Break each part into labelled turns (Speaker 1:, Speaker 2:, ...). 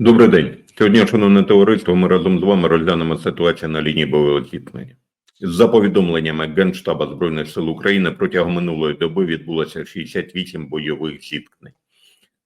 Speaker 1: Добрий день. Сьогодні, шановне товариство, ми разом з вами розглянемо ситуацію на лінії бойового зіткнення. За повідомленнями Генштаба Збройних сил України протягом минулої доби відбулося 68 бойових зіткнень.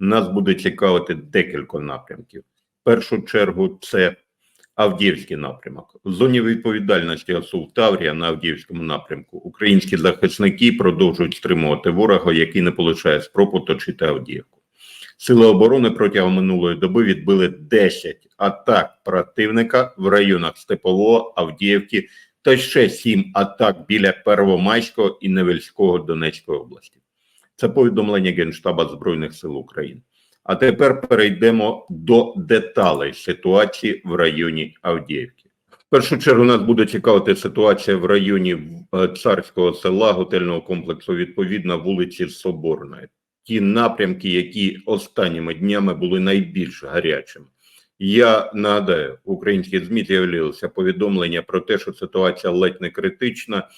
Speaker 1: Нас буде цікавити декілька напрямків. В першу чергу це Авдіївський напрямок. В зоні відповідальності АСУ Таврія на Авдіївському напрямку українські захисники продовжують стримувати ворога, який не полишає спроб оточити Авдіївку. Сили оборони протягом минулої доби відбили 10 атак противника в районах Степового, Авдіївки та ще 7 атак біля Первомайського і Невельського Донецької області. Це повідомлення Генштаба Збройних сил України. А тепер перейдемо до деталей ситуації в районі Авдіївки. В першу чергу нас буде цікавити ситуація в районі е, царського села, готельного комплексу, відповідно, вулиці Соборної ті напрямки, які останніми днями були найбільш гарячими. Я нагадаю, в українських ЗМІ з'явилося повідомлення про те, що ситуація ледь не критична,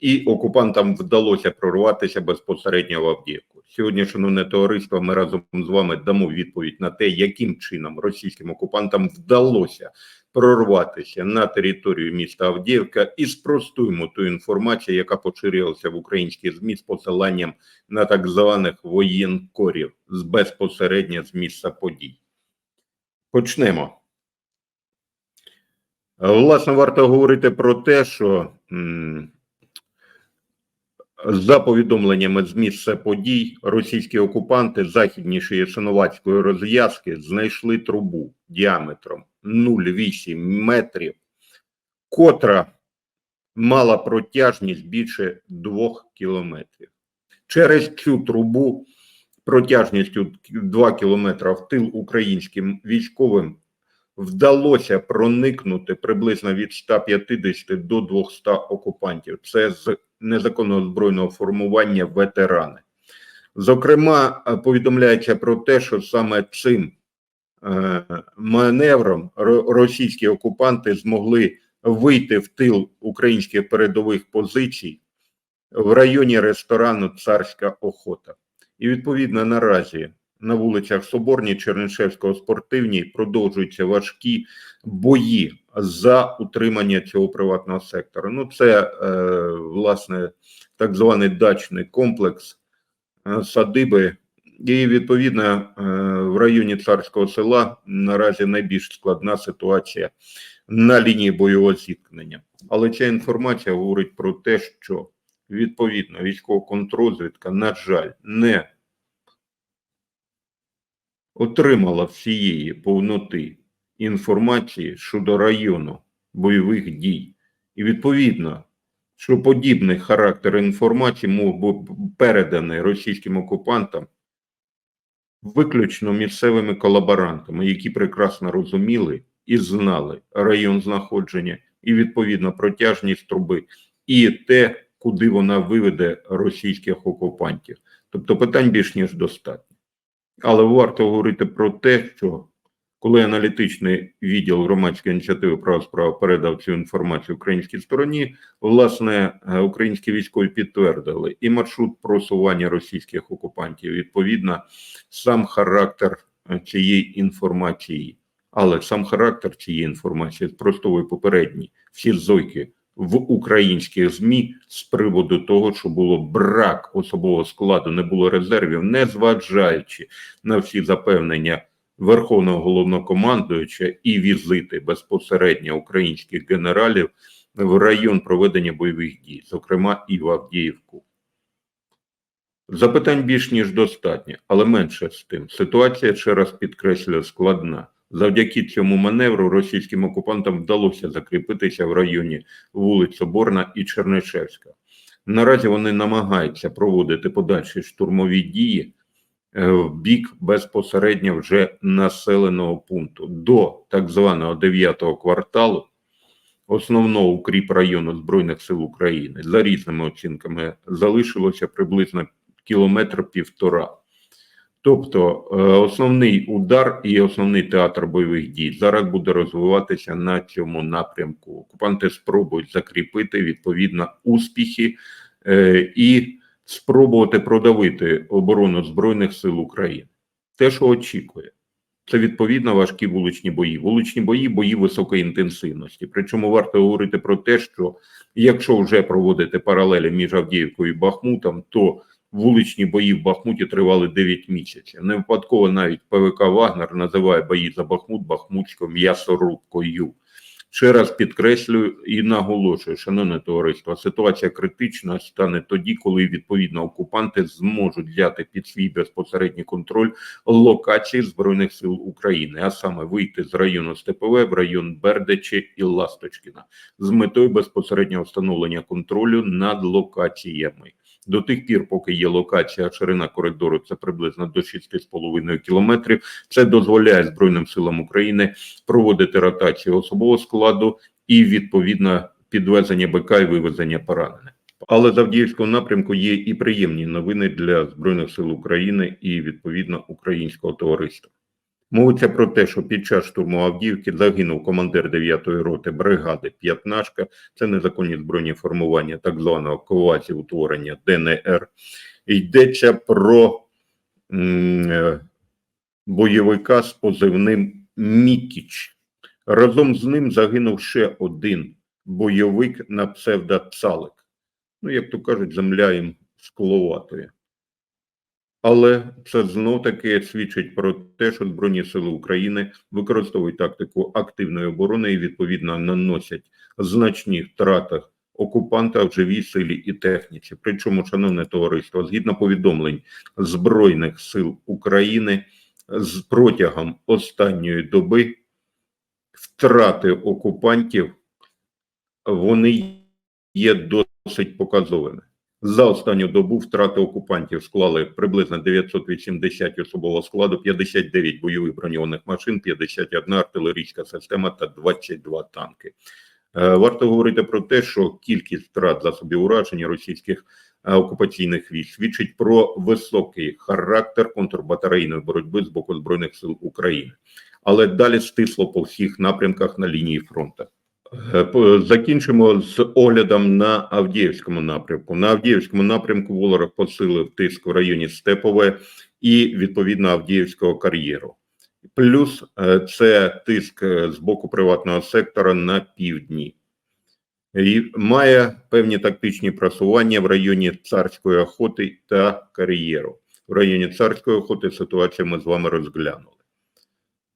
Speaker 1: і окупантам вдалося прорватися безпосередньо в Авдіївку. Сьогодні, шановне товариство, ми разом з вами дамо відповідь на те, яким чином російським окупантам вдалося прорватися на територію міста Авдіївка і спростуємо ту інформацію, яка поширювалася в українських ЗМІ з посиланням на так званих воєнкорів з безпосередньо з місця подій. Почнемо. Власне, варто говорити про те, що за повідомленнями з місця подій, російські окупанти західніше Ясиновацької розв'язки знайшли трубу діаметром 0,8 метрів, котра мала протяжність більше 2 кілометрів. Через цю трубу протяжністю 2 кілометри в тил українським військовим вдалося проникнути приблизно від 150 до 200 окупантів. Це з незаконного збройного формування ветерани. Зокрема, е, повідомляється про те, що саме цим е, маневром російські окупанти змогли вийти в тил українських передових позицій в районі ресторану Царська охота. І відповідно наразі на вулицях Соборній, Чернишевського, Спортивній продовжуються важкі бої за утримання цього приватного сектору. Ну, це е, власне так званий дачний комплекс е, садиби. І відповідно е, в районі царського села наразі найбільш складна ситуація на лінії бойового зіткнення. Але ця інформація говорить про те, що відповідно військова контррозвідка, на жаль, не отримала всієї повноти інформації щодо району бойових дій. І відповідно, що подібний характер інформації мов би переданий російським окупантам виключно місцевими колаборантами, які прекрасно розуміли і знали район знаходження і відповідно протяжність труби, і те, куди вона виведе російських окупантів. Тобто питань більш ніж достатньо. Але варто говорити про те, що коли аналітичний відділ громадської ініціативи права справа передав цю інформацію українській стороні, власне, е, українські військові підтвердили і маршрут просування російських окупантів, відповідно, сам характер е, цієї інформації. Але сам характер цієї інформації спростовує попередні всі зойки в українських ЗМІ з приводу того, що було брак особового складу, не було резервів, не зважаючи на всі запевнення Верховного головнокомандуюча і візити безпосередньо українських генералів в район проведення бойових дій, зокрема і в Авдіївку. Запитань більш ніж достатньо, але менше з тим. Ситуація ще раз підкреслюю складна. Завдяки цьому маневру російським окупантам вдалося закріпитися в районі вулиць Соборна і Чернишевська. Наразі вони намагаються проводити подальші штурмові дії е, в бік безпосередньо вже населеного пункту до так званого 9-го кварталу основного укріп району Збройних сил України. За різними оцінками залишилося приблизно кілометр півтора. Тобто е, основний удар і основний театр бойових дій зараз буде розвиватися на цьому напрямку. Окупанти спробують закріпити відповідно успіхи е, і спробувати продавити оборону Збройних сил України. Те, що очікує, Це відповідно важкі вуличні бої. Вуличні бої, бої високої інтенсивності. Причому варто говорити про те, що якщо вже проводити паралелі між Авдіївкою і Бахмутом, то вуличні бої в Бахмуті тривали 9 місяців. Не випадково навіть ПВК Вагнер називає бої за Бахмут Бахмутською м'ясорубкою. Ще раз підкреслюю і наголошую, шановне товариство, ситуація критична стане тоді, коли відповідно окупанти зможуть взяти під свій безпосередній контроль локації збройних сил України, а саме вийти з району Степове в район Бердичі і Ласточкіна з метою безпосереднього встановлення контролю над локаціями. До тих пір, поки є локація, ширина коридору це приблизно до 6,5 кілометрів. Це дозволяє Збройним силам України проводити ротацію особового складу і відповідно підвезення БК і вивезення поранених. Але з Авдіївського напрямку є і приємні новини для Збройних сил України і відповідно українського товариства. Мовиться про те, що під час штурму Авдіївки загинув командир 9-ї роти бригади П'ятнашка. Це незаконні збройні формування так званого коваці утворення ДНР. Йдеться про м, е, бойовика з позивним Мікіч. Разом з ним загинув ще один бойовик на псевдо Цалик. Ну, як то кажуть, земля їм скловатує. Але це знов таки свідчить про те, що Збройні Сили України використовують тактику активної оборони і відповідно наносять значні втрати окупанта в живій силі і техніці. Причому, шановне товариство, згідно повідомлень Збройних сил України, з протягом останньої доби втрати окупантів вони є досить показовими. За останню добу втрати окупантів склали приблизно 980 особового складу, 59 бойових броньованих машин, 51 артилерійська система та 22 танки. Е, Варто говорити про те, що кількість втрат засобів ураження російських е, окупаційних військ свідчить про високий характер контрбатарейної боротьби з боку збройних сил України, але далі стисло по всіх напрямках на лінії фронту. Е, Закінчимо з оглядом на Авдіївському напрямку. На Авдіївському напрямку ворог посилив тиск в районі Степове і відповідно Авдіївського кар'єру. Плюс е, це тиск е, з боку приватного сектора на півдні. І має певні тактичні просування в районі царської охоти та кар'єру. В районі царської охоти ситуацію ми з вами розглянули.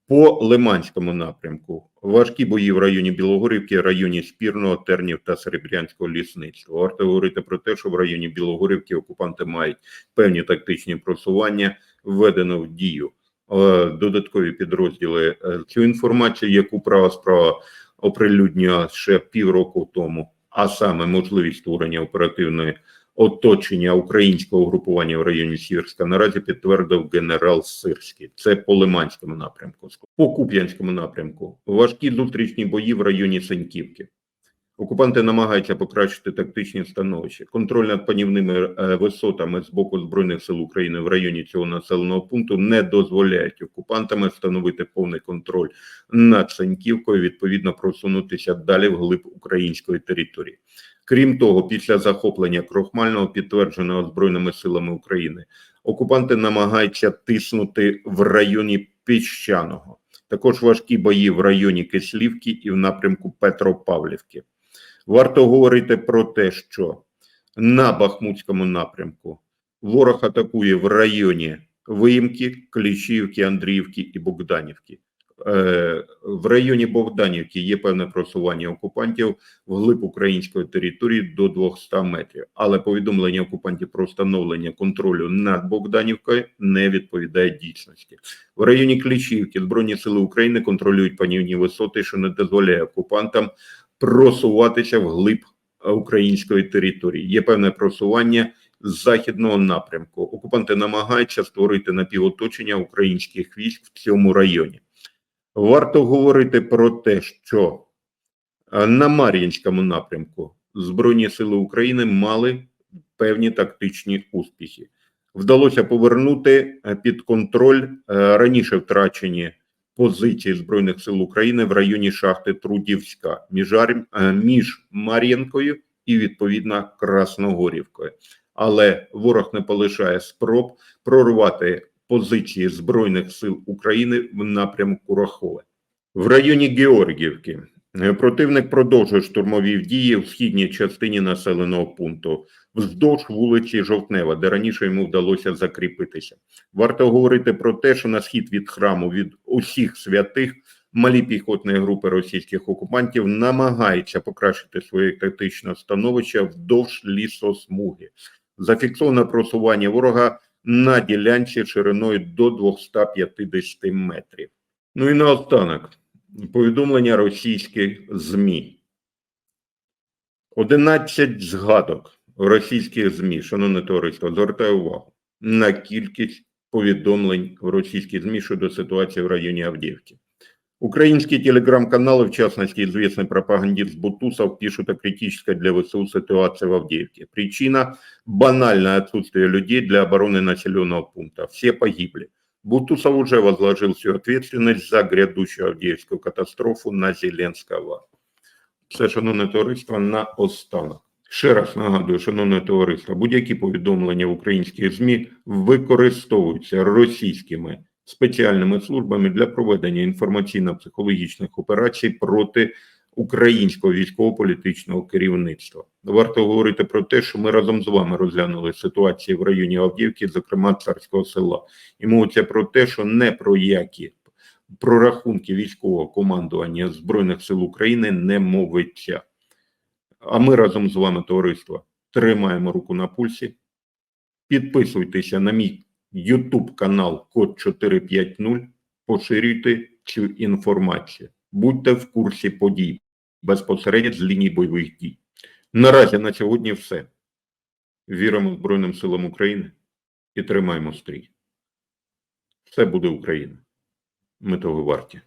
Speaker 1: По Лиманському напрямку важкі бої в районі Білогорівки, районі Спірного, Тернів та Серебрянського лісництва. Варто говорити про те, що в районі Білогорівки окупанти мають певні тактичні просування, введено в дію е, додаткові підрозділи. Е, Цю інформацію, яку права справа оприлюднювала ще півроку тому, а саме можливість створення оперативної оточення українського групування в районі Сіверська наразі підтвердив генерал Сирський. Це по Лиманському напрямку. По Куп'янському напрямку важкі зустрічні бої в районі Саньківки. Окупанти намагаються покращити тактичні становища. Контроль над панівними е, висотами з боку збройних сил України в районі цього населеного пункту не дозволяють окупантам встановити повний контроль над Саньківкою, відповідно просунутися далі вглиб української території. Крім того, після захоплення Крохмального, підтвердженого Збройними силами України, окупанти намагаються тиснути в районі Піщаного. Також важкі бої в районі Кислівки і в напрямку Петропавлівки. Варто говорити про те, що на Бахмутському напрямку ворог атакує в районі Виїмки, Кліщівки, Андріївки і Богданівки. Е, В районі Богданівки є певне просування окупантів вглиб української території до 200 метрів, але повідомлення окупантів про встановлення контролю над Богданівкою не відповідає дійсності. В районі Кліщівки Збройні сили України контролюють панівні висоти, що не дозволяє окупантам просуватися вглиб е, української території. Є певне просування з західного напрямку. Окупанти намагаються створити напівоточення українських військ в цьому районі. Варто говорити про те, що е, на Мар'їнському напрямку Збройні сили України мали певні тактичні успіхи. Вдалося повернути е, під контроль раніше втрачені позиції Збройних сил України в районі шахти Трудівська між, е, між Мар'їнкою і відповідно Красногорівкою. Але ворог не полишає спроб прорвати позиції Збройних сил України в напрямку Рахове. В районі Георгіївки противник продовжує штурмові дії в східній частині населеного пункту вздовж вулиці Жовтнева, де раніше йому вдалося закріпитися. Варто говорити про те, що на схід від храму від усіх святих малі піхотні групи російських окупантів намагаються покращити своє тактичне становище вдовж лісосмуги. Зафіксовано просування ворога на ділянці шириною до 250 метрів. Ну і наостанок повідомлення російських ЗМІ. 11 згадок російських ЗМІ, шановне товариство, звертаю увагу на кількість повідомлень в російських ЗМІ щодо ситуації в районі Авдіївки. Украинские телеграм-каналы, в частности, известный пропагандист Бутусов, пишут о критической для ВСУ ситуации в Авдеевке. Причина – банальное отсутствие людей для обороны населенного пункта. Все погибли. Бутусов уже возложил всю ответственность за грядущую Авдеевскую катастрофу на Зеленского. Це, шановне товариство, на останок. Ще раз нагадую, шановне товариство, будь-які повідомлення в українських ЗМІ використовуються російськими спеціальними службами для проведення інформаційно-психологічних операцій проти українського військово-політичного керівництва. Варто говорити про те, що ми разом з вами розглянули ситуацію в районі Авдіївки, зокрема царського села, і мовиться про те, що не про які прорахунки військового командування Збройних сил України не мовиться. А ми разом з вами, товариство, тримаємо руку на пульсі. Підписуйтеся на мій YouTube канал Код 450, поширюйте цю інформацію. Будьте в курсі подій безпосередньо з лінії бойових дій. Наразі на сьогодні все. Віримо Збройним силам України і тримаємо стрій. Все буде Україна. Ми того варті.